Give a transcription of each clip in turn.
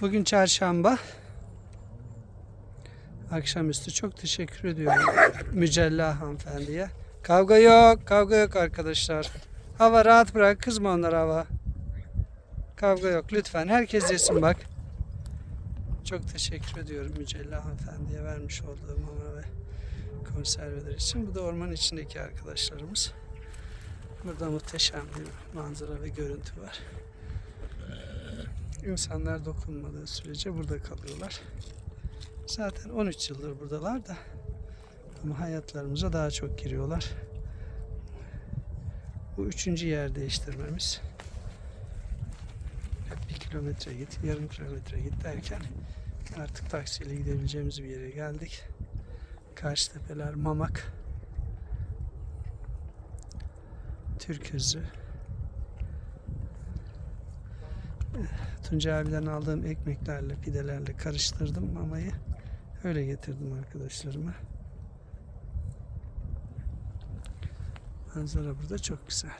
Bugün çarşamba. Akşamüstü çok teşekkür ediyorum Mücella hanımefendiye. Kavga yok, kavga yok arkadaşlar. Hava rahat bırak, kızma onlara hava. Kavga yok lütfen. Herkes yesin bak. Çok teşekkür ediyorum Mücella hanımefendiye vermiş olduğum mama ve konserveler için. Bu da orman içindeki arkadaşlarımız. Burada muhteşem bir manzara ve görüntü var. İnsanlar dokunmadığı sürece burada kalıyorlar. Zaten 13 yıldır buradalar da ama hayatlarımıza daha çok giriyorlar. Bu üçüncü yer değiştirmemiz. Bir kilometre git, yarım kilometre git derken artık taksiyle gidebileceğimiz bir yere geldik. Karşıtepeler, Mamak, Türközü. Tuncay abiden aldığım ekmeklerle, pidelerle karıştırdım mamayı. Öyle getirdim arkadaşlarıma. Manzara burada çok güzel.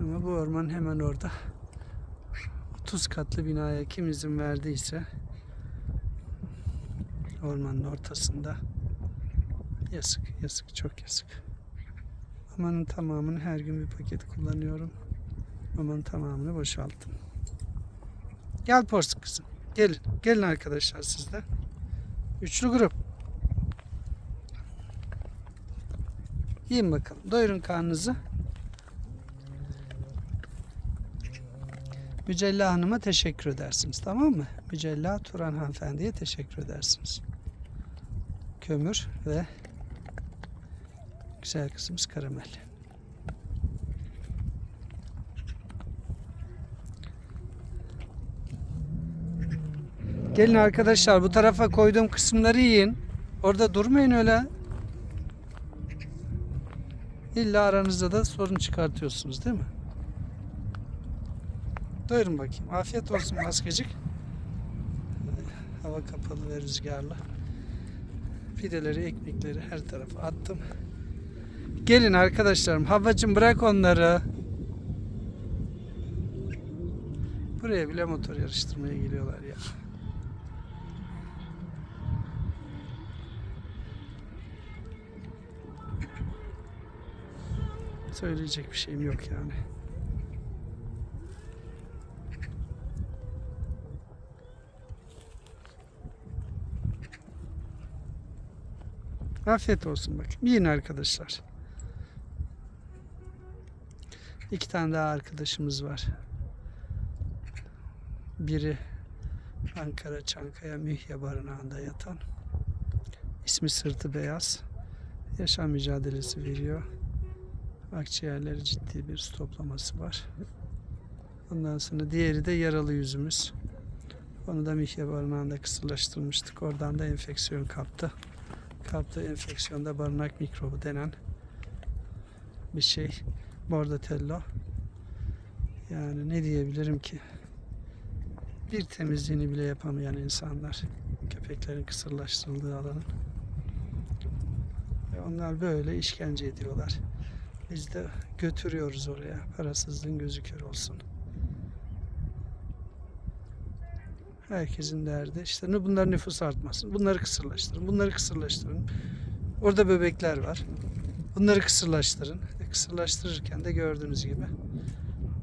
Ama bu orman hemen orada. 30 katlı binaya kim izin verdiyse ormanın ortasında yazık, yazık, çok yazık. Amanın tamamını her gün bir paket kullanıyorum. Amanın tamamını boşalttım. Gel porsuk kızım. Gelin. Gelin arkadaşlar siz de. Üçlü grup. Yiyin bakalım. Doyurun karnınızı. Mücella Hanım'a teşekkür edersiniz. Tamam mı? Mücella Turan Hanımefendi'ye teşekkür edersiniz. Kömür ve güzel kızımız Karamel. Gelin arkadaşlar bu tarafa koyduğum kısımları yiyin. Orada durmayın öyle. İlla aranızda da sorun çıkartıyorsunuz değil mi? Doyurun bakayım. Afiyet olsun maskecik. Hava kapalı ve rüzgarlı. Pideleri, ekmekleri her tarafa attım. Gelin arkadaşlarım. Havacım bırak onları. Buraya bile motor yarıştırmaya geliyorlar ya. Söyleyecek bir şeyim yok yani. Afiyet olsun bakayım. Yiyin arkadaşlar. İki tane daha arkadaşımız var. Biri Ankara Çankaya Mihya Barınağı'nda yatan. İsmi Sırtı Beyaz. Yaşam mücadelesi veriyor. Akciğerleri ciddi bir stoplaması var. Ondan sonra diğeri de yaralı yüzümüz. Onu da Mihya Barınağı'nda kısırlaştırmıştık. Oradan da enfeksiyon kaptı. Kaptığı enfeksiyonda barınak mikrobu denen bir şey. Bordatello. Yani ne diyebilirim ki? Bir temizliğini bile yapamayan insanlar. Köpeklerin kısırlaştırıldığı alanın. Ve onlar böyle işkence ediyorlar. Biz de götürüyoruz oraya. Parasızlığın gözü kör olsun. Herkesin derdi işte bunlar nüfus artmasın. Bunları kısırlaştırın. Bunları kısırlaştırın. Orada bebekler var. Bunları kısırlaştırın. E, kısırlaştırırken de gördüğünüz gibi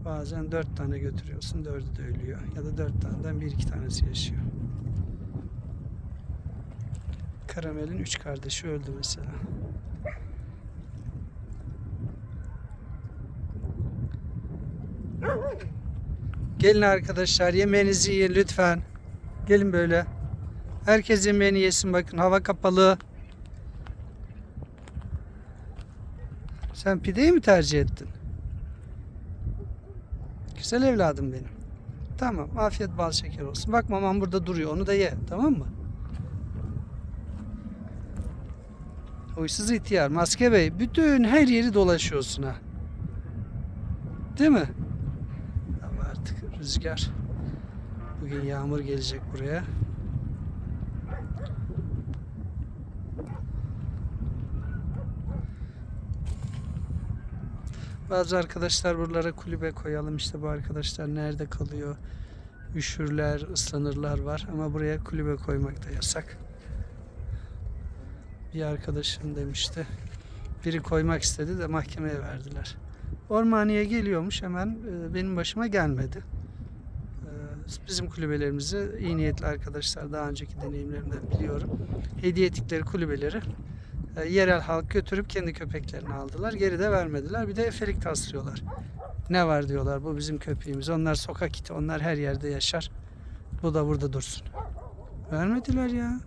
bazen dört tane götürüyorsun. Dördü de ölüyor. Ya da dört taneden bir iki tanesi yaşıyor. Karamel'in üç kardeşi öldü mesela. Gelin arkadaşlar yemeğinizi yiyin lütfen. Gelin böyle. Herkes yemeğini yesin bakın hava kapalı. Sen pideyi mi tercih ettin? Güzel evladım benim. Tamam afiyet bal şeker olsun. Bak mamam burada duruyor onu da ye tamam mı? Huysuz ihtiyar Maske Bey bütün her yeri dolaşıyorsun ha. Değil mi? Rüzgar. Bugün yağmur gelecek buraya. Bazı arkadaşlar buralara kulübe koyalım işte bu arkadaşlar nerede kalıyor üşürler, ıslanırlar var ama buraya kulübe koymak da yasak. Bir arkadaşım demişti. Biri koymak istedi de mahkemeye verdiler. Ormaniye geliyormuş hemen e, benim başıma gelmedi. Bizim kulübelerimizi iyi niyetli arkadaşlar daha önceki deneyimlerimden biliyorum. Hediye ettikleri kulübeleri e, yerel halk götürüp kendi köpeklerini aldılar. Geri de vermediler. Bir de efelik taslıyorlar. Ne var diyorlar bu bizim köpeğimiz. Onlar sokak iti. Onlar her yerde yaşar. Bu da burada dursun. Vermediler ya.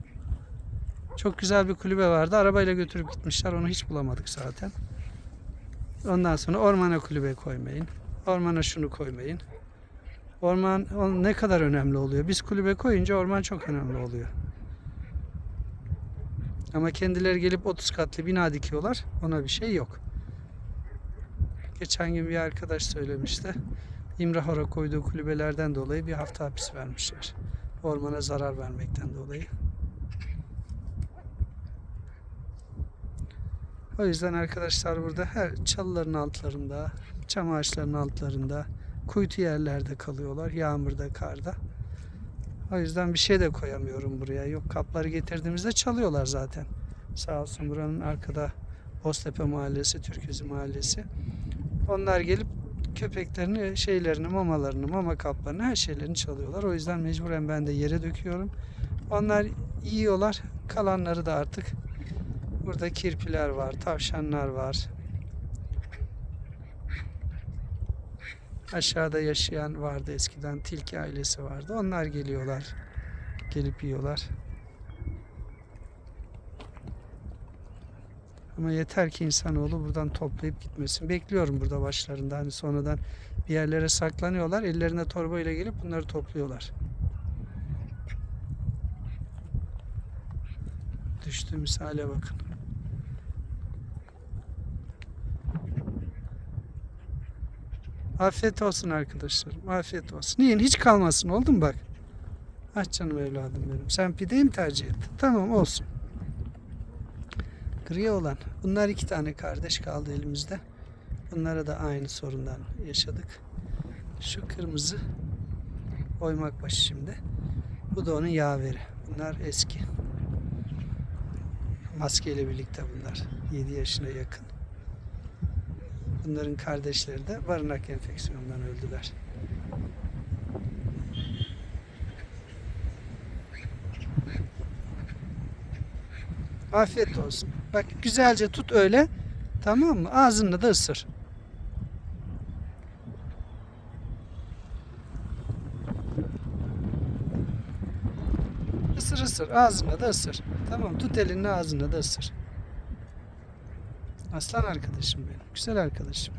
Çok güzel bir kulübe vardı. Arabayla götürüp gitmişler. Onu hiç bulamadık zaten. Ondan sonra ormana kulübe koymayın. Ormana şunu koymayın. Orman ne kadar önemli oluyor. Biz kulübe koyunca orman çok önemli oluyor. Ama kendileri gelip 30 katlı bina dikiyorlar. Ona bir şey yok. Geçen gün bir arkadaş söylemişti. İmrahor'a koyduğu kulübelerden dolayı bir hafta hapis vermişler. Ormana zarar vermekten dolayı. O yüzden arkadaşlar burada her çalıların altlarında, çam ağaçlarının altlarında, kuytu yerlerde kalıyorlar. Yağmurda, karda. O yüzden bir şey de koyamıyorum buraya. Yok kapları getirdiğimizde çalıyorlar zaten. Sağ olsun buranın arkada Boztepe Mahallesi, Türküzü Mahallesi. Onlar gelip köpeklerini, şeylerini, mamalarını, mama kaplarını, her şeylerini çalıyorlar. O yüzden mecburen ben de yere döküyorum. Onlar yiyorlar. Kalanları da artık burada kirpiler var, tavşanlar var. Aşağıda yaşayan vardı eskiden. Tilki ailesi vardı. Onlar geliyorlar. Gelip yiyorlar. Ama yeter ki insanoğlu buradan toplayıp gitmesin. Bekliyorum burada başlarında. Hani sonradan bir yerlere saklanıyorlar. Ellerine torbayla gelip bunları topluyorlar. Düştüğümüz hale bakın. Afiyet olsun arkadaşlarım. Afiyet olsun. Yiyin hiç kalmasın oldu mu bak. Ah canım evladım benim. Sen pideyi mi tercih ettin? Tamam olsun. Gri olan. Bunlar iki tane kardeş kaldı elimizde. Bunlara da aynı sorundan yaşadık. Şu kırmızı oymak başı şimdi. Bu da onun yaveri. Bunlar eski. Maskeyle birlikte bunlar. 7 yaşına yakın. Bunların kardeşleri de barınak enfeksiyonundan öldüler. Afiyet olsun. Bak güzelce tut öyle. Tamam mı? Ağzını da ısır. Isır ısır. Ağzına da ısır. Tamam tut elini ağzına da ısır. Aslan arkadaşım benim. Güzel arkadaşım.